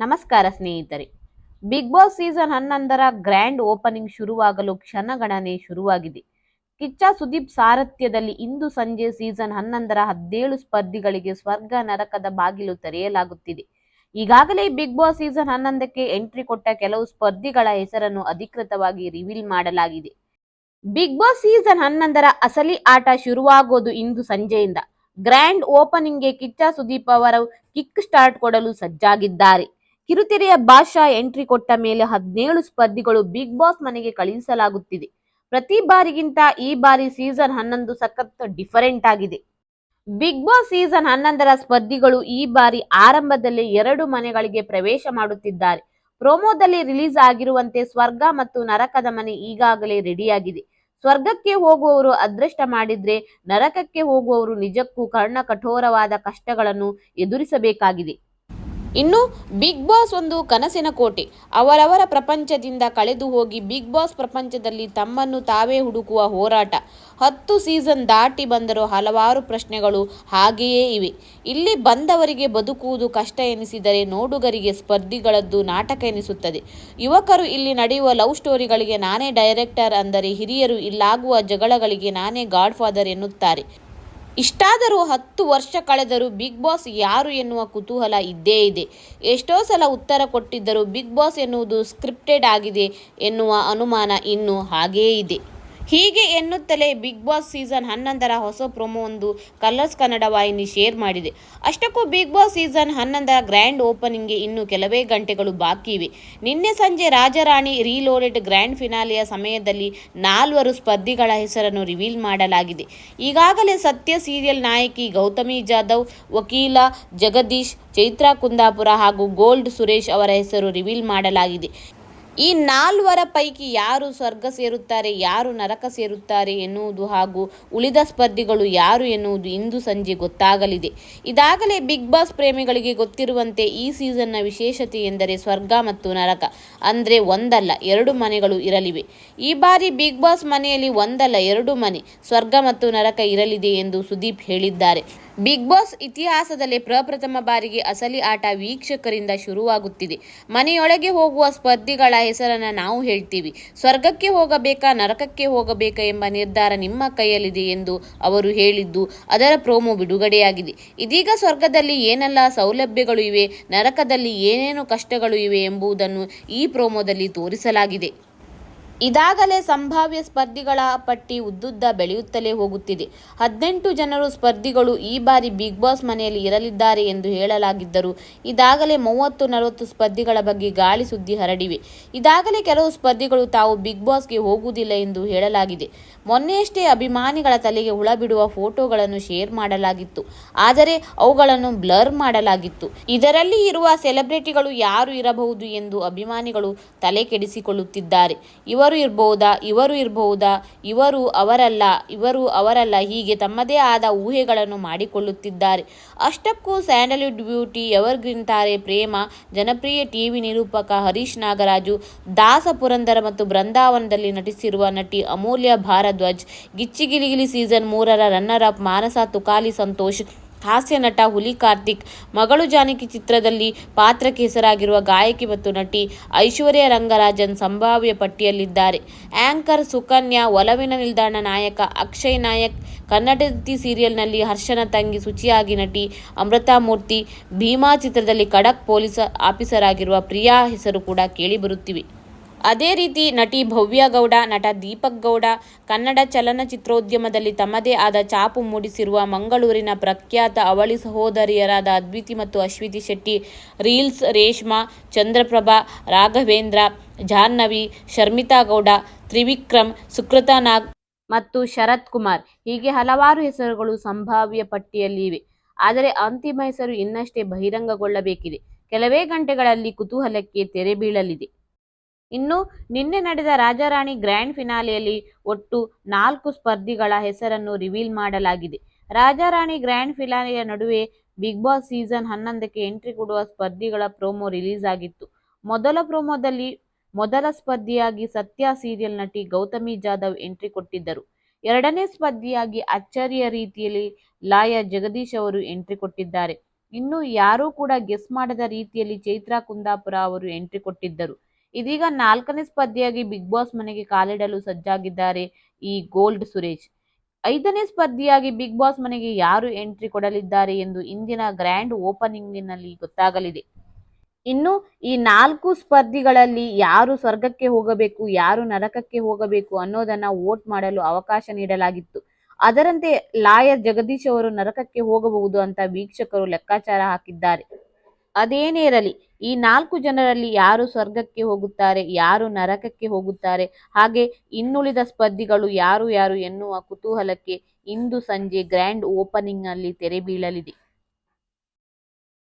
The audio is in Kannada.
ನಮಸ್ಕಾರ ಸ್ನೇಹಿತರೆ. ಬಿಗ್ ಬಾಸ್ ಸೀಸನ್ ಹನ್ನೊಂದರ ಗ್ರ್ಯಾಂಡ್ ಓಪನಿಂಗ್ ಶುರುವಾಗಲು ಕ್ಷಣಗಣನೆ ಶುರುವಾಗಿದೆ. ಕಿಚ್ಚ ಸುದೀಪ್ ಸಾರಥ್ಯದಲ್ಲಿ ಇಂದು ಸಂಜೆ ಸೀಸನ್ ಹನ್ನೊಂದರ ಹದಿನೇಳು ಸ್ಪರ್ಧಿಗಳಿಗೆ ಸ್ವರ್ಗ ನರಕದ ಬಾಗಿಲು ತೆರೆಯಲಾಗುತ್ತಿದೆ. ಈಗಾಗಲೇ ಬಿಗ್ ಬಾಸ್ ಸೀಸನ್ ಹನ್ನೊಂದಕ್ಕೆ ಎಂಟ್ರಿ ಕೊಟ್ಟ ಕೆಲವು ಸ್ಪರ್ಧಿಗಳ ಹೆಸರನ್ನು ಅಧಿಕೃತವಾಗಿ ರಿವೀಲ್ ಮಾಡಲಾಗಿದೆ. ಬಿಗ್ ಬಾಸ್ ಸೀಸನ್ ಹನ್ನೊಂದರ ಅಸಲಿ ಆಟ ಶುರುವಾಗೋದು ಇಂದು ಸಂಜೆಯಿಂದ. ಗ್ರ್ಯಾಂಡ್ ಓಪನಿಂಗ್ಗೆ ಕಿಚ್ಚ ಸುದೀಪ್ ಅವರು ಕಿಕ್ ಸ್ಟಾರ್ಟ್ ಕೊಡಲು ಸಜ್ಜಾಗಿದ್ದಾರೆ. ಕಿರುತೆರೆಯ ಭಾಷಾ ಎಂಟ್ರಿ ಕೊಟ್ಟ ಮೇಲೆ ಹದಿನೇಳು ಸ್ಪರ್ಧಿಗಳು ಬಿಗ್ ಬಾಸ್ ಮನೆಗೆ ಕಳುಹಿಸಲಾಗುತ್ತಿದೆ. ಪ್ರತಿ ಬಾರಿಗಿಂತ ಈ ಬಾರಿ ಸೀಸನ್ ಹನ್ನೊಂದು ಸಖತ್ ಡಿಫರೆಂಟ್ ಆಗಿದೆ. ಬಿಗ್ ಬಾಸ್ ಸೀಸನ್ ಹನ್ನೊಂದರ ಸ್ಪರ್ಧಿಗಳು ಈ ಬಾರಿ ಆರಂಭದಲ್ಲಿ ಎರಡು ಮನೆಗಳಿಗೆ ಪ್ರವೇಶ ಮಾಡುತ್ತಿದ್ದಾರೆ. ಪ್ರೋಮೋದಲ್ಲಿ ರಿಲೀಸ್ ಆಗಿರುವಂತೆ ಸ್ವರ್ಗ ಮತ್ತು ನರಕದ ಮನೆ ಈಗಾಗಲೇ ರೆಡಿಯಾಗಿದೆ. ಸ್ವರ್ಗಕ್ಕೆ ಹೋಗುವವರು ಅದೃಷ್ಟ ಮಾಡಿದ್ರೆ ನರಕಕ್ಕೆ ಹೋಗುವವರು ನಿಜಕ್ಕೂ ಕರ್ಣ ಕಠೋರವಾದ ಕಷ್ಟಗಳನ್ನು ಎದುರಿಸಬೇಕಾಗಿದೆ. ಇನ್ನು ಬಿಗ್ ಬಾಸ್ ಒಂದು ಕನಸಿನ ಕೋಟೆ. ಅವರವರ ಪ್ರಪಂಚದಿಂದ ಕಳೆದು ಹೋಗಿ ಬಿಗ್ ಬಾಸ್ ಪ್ರಪಂಚದಲ್ಲಿ ತಮ್ಮನ್ನು ತಾವೇ ಹುಡುಕುವ ಹೋರಾಟ. ಹತ್ತು ಸೀಸನ್ ದಾಟಿ ಬಂದರೂ ಹಲವಾರು ಪ್ರಶ್ನೆಗಳು ಹಾಗೆಯೇ ಇವೆ. ಇಲ್ಲಿ ಬಂದವರಿಗೆ ಬದುಕುವುದು ಕಷ್ಟ ಎನಿಸಿದರೆ ನೋಡುಗರಿಗೆ ಸ್ಪರ್ಧಿಗಳದ್ದು ನಾಟಕ ಎನಿಸುತ್ತದೆ. ಯುವಕರು ಇಲ್ಲಿ ನಡೆಯುವ ಲವ್ ಸ್ಟೋರಿಗಳಿಗೆ ನಾನೇ ಡೈರೆಕ್ಟರ್ ಅಂದರೆ ಹಿರಿಯರು ಇಲ್ಲಾಗುವ ಜಗಳಗಳಿಗೆ ನಾನೇ ಗಾಡ್ ಫಾದರ್ ಎನ್ನುತ್ತಾರೆ. ಇಷ್ಟಾದರೂ ಹತ್ತು ವರ್ಷ ಕಳೆದರೂ ಬಿಗ್ ಬಾಸ್ ಯಾರು ಎನ್ನುವ ಕುತೂಹಲ ಇದ್ದೇ ಇದೆ. ಎಷ್ಟೋ ಸಲ ಉತ್ತರ ಕೊಟ್ಟಿದ್ದರೂ ಬಿಗ್ ಬಾಸ್ ಎನ್ನುವುದು ಸ್ಕ್ರಿಪ್ಟೆಡ್ ಆಗಿದೆ ಎನ್ನುವ ಅನುಮಾನ ಇನ್ನೂ ಹಾಗೇ ಇದೆ. ಹೀಗೆ ಎನ್ನುತ್ತಲೇ ಬಿಗ್ ಬಾಸ್ ಸೀಸನ್ ಹನ್ನೊಂದರ ಹೊಸ ಪ್ರೊಮೋ ಒಂದು ಕಲರ್ಸ್ ಕನ್ನಡ ವಾಹಿನಿ ಶೇರ್ ಮಾಡಿದೆ. ಅಷ್ಟಕ್ಕೂ ಬಿಗ್ ಬಾಸ್ ಸೀಸನ್ ಹನ್ನೊಂದರ ಗ್ರ್ಯಾಂಡ್ ಓಪನಿಂಗ್ಗೆ ಇನ್ನು ಕೆಲವೇ ಗಂಟೆಗಳು ಬಾಕಿ ಇವೆ. ನಿನ್ನೆ ಸಂಜೆ ರಾಜರಾಣಿ ರೀಲೋಡೆಡ್ ಗ್ರ್ಯಾಂಡ್ ಫಿನಾಲೆಯ ಸಮಯದಲ್ಲಿ ನಾಲ್ವರು ಸ್ಪರ್ಧಿಗಳ ಹೆಸರನ್ನು ರಿವೀಲ್ ಮಾಡಲಾಗಿದೆ. ಈಗಾಗಲೇ ಸತ್ಯ ಸೀರಿಯಲ್ ನಾಯಕಿ ಗೌತಮಿ ಜಾಧವ್, ವಕೀಲ ಜಗದೀಶ್, ಚೈತ್ರಾ ಕುಂದಾಪುರ ಹಾಗೂ ಗೋಲ್ಡ್ ಸುರೇಶ್ ಅವರ ಹೆಸರು ರಿವೀಲ್ ಮಾಡಲಾಗಿದೆ. ಈ ನಾಲ್ವರ ಪೈಕಿ ಯಾರು ಸ್ವರ್ಗ ಸೇರುತ್ತಾರೆ, ಯಾರು ನರಕ ಸೇರುತ್ತಾರೆ ಎನ್ನುವುದು ಹಾಗೂ ಉಳಿದ ಸ್ಪರ್ಧಿಗಳು ಯಾರು ಎನ್ನುವುದು ಇಂದು ಸಂಜೆ ಗೊತ್ತಾಗಲಿದೆ. ಇದಾಗಲೇ ಬಿಗ್ ಬಾಸ್ ಪ್ರೇಮಿಗಳಿಗೆ ಗೊತ್ತಿರುವಂತೆ ಈ ಸೀಸನ್ನ ವಿಶೇಷತೆ ಎಂದರೆ ಸ್ವರ್ಗ ಮತ್ತು ನರಕ, ಅಂದರೆ ಒಂದಲ್ಲ, ಎರಡು ಮನೆಗಳು ಇರಲಿವೆ. ಈ ಬಾರಿ ಬಿಗ್ ಬಾಸ್ ಮನೆಯಲ್ಲಿ ಒಂದಲ್ಲ, ಎರಡು ಮನೆ, ಸ್ವರ್ಗ ಮತ್ತು ನರಕ ಇರಲಿದೆ ಎಂದು ಸುದೀಪ್ ಹೇಳಿದ್ದಾರೆ. ಬಿಗ್ ಬಾಸ್ ಇತಿಹಾಸದಲ್ಲಿ ಪ್ರಪ್ರಥಮ ಬಾರಿಗೆ ಅಸಲಿ ಆಟ ವೀಕ್ಷಕರಿಂದ ಶುರುವಾಗುತ್ತಿದೆ. ಮನೆಯೊಳಗೆ ಹೋಗುವ ಸ್ಪರ್ಧಿಗಳ ಹೆಸರನ್ನ ನಾವು ಹೇಳ್ತೀವಿ. ಸ್ವರ್ಗಕ್ಕೆ ಹೋಗಬೇಕಾ, ನರಕಕ್ಕೆ ಹೋಗಬೇಕಾ ಎಂಬ ನಿರ್ಧಾರ ನಿಮ್ಮ ಕೈಯಲ್ಲಿದೆ ಎಂದು ಅವರು ಹೇಳಿದ್ದು ಅದರ ಪ್ರೋಮೋ ಬಿಡುಗಡೆಯಾಗಿದೆ. ಇದೀಗ ಸ್ವರ್ಗದಲ್ಲಿ ಏನೆಲ್ಲ ಸೌಲಭ್ಯಗಳು ಇವೆ, ನರಕದಲ್ಲಿ ಏನೇನು ಕಷ್ಟಗಳು ಇವೆ ಎಂಬುದನ್ನು ಈ ಪ್ರೋಮೋದಲ್ಲಿ ತೋರಿಸಲಾಗಿದೆ. ಇದಾಗಲೇ ಸಂಭಾವ್ಯ ಸ್ಪರ್ಧಿಗಳ ಪಟ್ಟಿ ಉದ್ದುದ್ದ ಬೆಳೆಯುತ್ತಲೇ ಹೋಗುತ್ತಿದೆ. ಹದಿನೆಂಟು ಜನರು ಸ್ಪರ್ಧಿಗಳು ಈ ಬಾರಿ ಬಿಗ್ ಬಾಸ್ ಮನೆಯಲ್ಲಿ ಇರಲಿದ್ದಾರೆ ಎಂದು ಹೇಳಲಾಗಿದ್ದರು, ಇದಾಗಲೇ ಮೂವತ್ತು ನಲವತ್ತು ಸ್ಪರ್ಧಿಗಳ ಬಗ್ಗೆ ಗಾಳಿ ಸುದ್ದಿ ಹರಡಿವೆ. ಇದಾಗಲೇ ಕೆಲವು ಸ್ಪರ್ಧಿಗಳು ತಾವು ಬಿಗ್ ಬಾಸ್ಗೆ ಹೋಗುವುದಿಲ್ಲ ಎಂದು ಹೇಳಲಾಗಿದೆ. ಮೊನ್ನೆಯಷ್ಟೇ ಅಭಿಮಾನಿಗಳ ತಲೆಗೆ ಹುಳ ಬಿಡುವ ಫೋಟೋಗಳನ್ನು ಶೇರ್ ಮಾಡಲಾಗಿತ್ತು. ಆದರೆ ಅವುಗಳನ್ನು ಬ್ಲರ್ ಮಾಡಲಾಗಿತ್ತು. ಇದರಲ್ಲಿ ಇರುವ ಸೆಲೆಬ್ರಿಟಿಗಳು ಯಾರು ಇರಬಹುದು ಎಂದು ಅಭಿಮಾನಿಗಳು ತಲೆ ಕೆಡಿಸಿಕೊಳ್ಳುತ್ತಿದ್ದಾರೆ ಇವರು ಇರಬಹುದಾ ಇವರು ಇರಬಹುದಾ ಇವರು ಅವರಲ್ಲ? ಇವರು ಅವರಲ್ಲ? ಹೀಗೆ ತಮ್ಮದೇ ಆದ ಊಹೆಗಳನ್ನು ಮಾಡಿಕೊಳ್ಳುತ್ತಿದ್ದಾರೆ. ಅಷ್ಟಕ್ಕೂ ಸ್ಯಾಂಡಲ್ವುಡ್ ಬ್ಯೂಟಿ ಎವರ್ಗ್ರೀನ್ ತಾರೆ ಪ್ರೇಮ, ಜನಪ್ರಿಯ ಟಿವಿ ನಿರೂಪಕ ಹರೀಶ್ ನಾಗರಾಜು ದಾಸ ಪುರಂದರ ಮತ್ತು ಬೃಂದಾವನದಲ್ಲಿ ನಟಿಸಿರುವ ನಟಿ ಅಮೂಲ್ಯ ಭಾರದ್ವಾಜ್, ಗಿಚ್ಚಿಗಿಲಿಗಿಲಿ ಸೀಸನ್ ಮೂರರ ರನ್ನರ್ ಅಪ್ ಮಾನಸ ತುಕಾಲಿ ಸಂತೋಷ್ ಹಾಸ್ಯ ನಟ ಹುಲಿ ಕಾರ್ತಿಕ್ ಮಗಳು ಜಾನಕಿ ಚಿತ್ರದಲ್ಲಿ ಪಾತ್ರಕ್ಕೆ ಹೆಸರಾಗಿರುವ ಗಾಯಕಿ ಮತ್ತು ನಟಿ ಐಶ್ವರ್ಯ ರಂಗರಾಜನ್ ಸಂಭಾವ್ಯ ಪಟ್ಟಿಯಲ್ಲಿದ್ದಾರೆ. ಆಂಕರ್, ಸುಕನ್ಯಾ, ಒಲವಿನ ನಿಲ್ದಾಣ ನಾಯಕ, ಅಕ್ಷಯ್ ನಾಯಕ್ ಕನ್ನಡತಿ ಸೀರಿಯಲ್ನಲ್ಲಿ ಹರ್ಷನ ತಂಗಿ ಶುಚಿಯಾಗಿ ನಟಿ ಅಮೃತಾ ಮೂರ್ತಿ, ಭೀಮಾ ಚಿತ್ರದಲ್ಲಿ ಖಡಕ್ ಪೊಲೀಸ್ ಆಫೀಸರ್ ಆಗಿರುವ ಪ್ರಿಯಾ ಹೆಸರು ಕೂಡ ಕೇಳಿಬರುತ್ತಿವೆ ಅದೇ ರೀತಿ ನಟಿ ಭವ್ಯ ಗೌಡ, ನಟ ದೀಪಕ್ ಗೌಡ ಕನ್ನಡ ಚಲನಚಿತ್ರೋದ್ಯಮದಲ್ಲಿ ತಮ್ಮದೇ ಆದ ಛಾಪು ಮೂಡಿಸಿರುವ ಮಂಗಳೂರಿನ ಪ್ರಖ್ಯಾತ ಅವಳಿ ಸಹೋದರಿಯರಾದ ಅದ್ವಿತಿ ಮತ್ತು ಅಶ್ವಿತಿ ಶೆಟ್ಟಿ, ರೀಲ್ಸ್ ರೇಷ್ಮಾ, ಚಂದ್ರಪ್ರಭಾ, ರಾಘವೇಂದ್ರ, ಜಾಹ್ನವಿ, ಶರ್ಮಿತಾ ಗೌಡ, ತ್ರಿವಿಕ್ರಮ್, ಸುಕೃತಾ ನಾಗ್ ಮತ್ತು ಶರತ್ ಕುಮಾರ್. ಹೀಗೆ ಹಲವಾರು ಹೆಸರುಗಳು ಸಂಭಾವ್ಯ ಪಟ್ಟಿಯಲ್ಲಿವೆ ಆದರೆ ಅಂತಿಮ ಹೆಸರು ಇನ್ನಷ್ಟೇ ಬಹಿರಂಗಗೊಳ್ಳಬೇಕಿದೆ. ಕೆಲವೇ ಗಂಟೆಗಳಲ್ಲಿ ಕುತೂಹಲಕ್ಕೆ ತೆರೆ ಬೀಳಲಿದೆ. ಇನ್ನು ನಿನ್ನೆ ನಡೆದ ರಾಜಾರಾಣಿ ಗ್ರ್ಯಾಂಡ್ ಫಿನಾಲೆಯಲ್ಲಿ ಒಟ್ಟು ನಾಲ್ಕು ಸ್ಪರ್ಧಿಗಳ ಹೆಸರನ್ನು ರಿವೀಲ್ ಮಾಡಲಾಗಿದೆ. ರಾಜಾರಾಣಿ ಗ್ರ್ಯಾಂಡ್ ಫಿನಾಲೆಯ ನಡುವೆ ಬಿಗ್ ಬಾಸ್ ಸೀಸನ್ ಹನ್ನೊಂದಕ್ಕೆ ಎಂಟ್ರಿ ಕೊಡುವ ಸ್ಪರ್ಧಿಗಳ ಪ್ರೋಮೋ ರಿಲೀಸ್ ಆಗಿತ್ತು. ಮೊದಲ ಪ್ರೋಮೋದಲ್ಲಿ ಮೊದಲ ಸ್ಪರ್ಧಿಯಾಗಿ ಸತ್ಯ ಸೀರಿಯಲ್ ನಟಿ ಗೌತಮಿ ಜಾಧವ್ ಎಂಟ್ರಿ ಕೊಟ್ಟಿದ್ದರು. ಎರಡನೇ ಸ್ಪರ್ಧಿಯಾಗಿ ಅಚ್ಚರಿಯ ರೀತಿಯಲ್ಲಿ ಲಾಯ ಜಗದೀಶ್ ಅವರು ಎಂಟ್ರಿ ಕೊಟ್ಟಿದ್ದಾರೆ. ಇನ್ನು ಯಾರೂ ಕೂಡ ಗೆಸ್ ಮಾಡದ ರೀತಿಯಲ್ಲಿ ಚೈತ್ರಾ ಕುಂದಾಪುರ ಅವರು ಎಂಟ್ರಿ ಕೊಟ್ಟಿದ್ದರು. ಇದೀಗ ನಾಲ್ಕನೇ ಸ್ಪರ್ಧಿಯಾಗಿ ಬಿಗ್ ಬಾಸ್ ಮನೆಗೆ ಕಾಲಿಡಲು ಸಜ್ಜಾಗಿದ್ದಾರೆ ಈ ಗೋಲ್ಡ್ ಸುರೇಶ್. ಐದನೇ ಸ್ಪರ್ಧಿಯಾಗಿ ಬಿಗ್ ಬಾಸ್ ಮನೆಗೆ ಯಾರು ಎಂಟ್ರಿ ಕೊಡಲಿದ್ದಾರೆ ಎಂದು ಇಂದಿನ ಗ್ರ್ಯಾಂಡ್ ಓಪನಿಂಗ್ನಲ್ಲಿ ಗೊತ್ತಾಗಲಿದೆ. ಇನ್ನು ಈ ನಾಲ್ಕು ಸ್ಪರ್ಧಿಗಳಲ್ಲಿ ಯಾರು ಸ್ವರ್ಗಕ್ಕೆ ಹೋಗಬೇಕು, ಯಾರು ನರಕಕ್ಕೆ ಹೋಗಬೇಕು ಅನ್ನೋದನ್ನ ವೋಟ್ ಮಾಡಲು ಅವಕಾಶ ನೀಡಲಾಗಿತ್ತು. ಅದರಂತೆ ಲಾಯರ್ ಜಗದೀಶ್ ಅವರು ನರಕಕ್ಕೆ ಹೋಗಬಹುದು ಅಂತ ವೀಕ್ಷಕರು ಲೆಕ್ಕಾಚಾರ ಹಾಕಿದ್ದಾರೆ. ಅದೇನೇ ಇರಲಿ ಈ ನಾಲ್ಕು ಜನರಲ್ಲಿ ಯಾರು ಸ್ವರ್ಗಕ್ಕೆ ಹೋಗುತ್ತಾರೆ, ಯಾರು ನರಕಕ್ಕೆ ಹೋಗುತ್ತಾರೆ, ಹಾಗೆ ಇನ್ನುಳಿದ ಸ್ಪರ್ಧಿಗಳು ಯಾರು ಯಾರು ಎನ್ನುವ ಕುತೂಹಲಕ್ಕೆ ಇಂದು ಸಂಜೆ ಗ್ರ್ಯಾಂಡ್ ಓಪನಿಂಗ್ನಲ್ಲಿ ತೆರೆ ಬೀಳಲಿದೆ.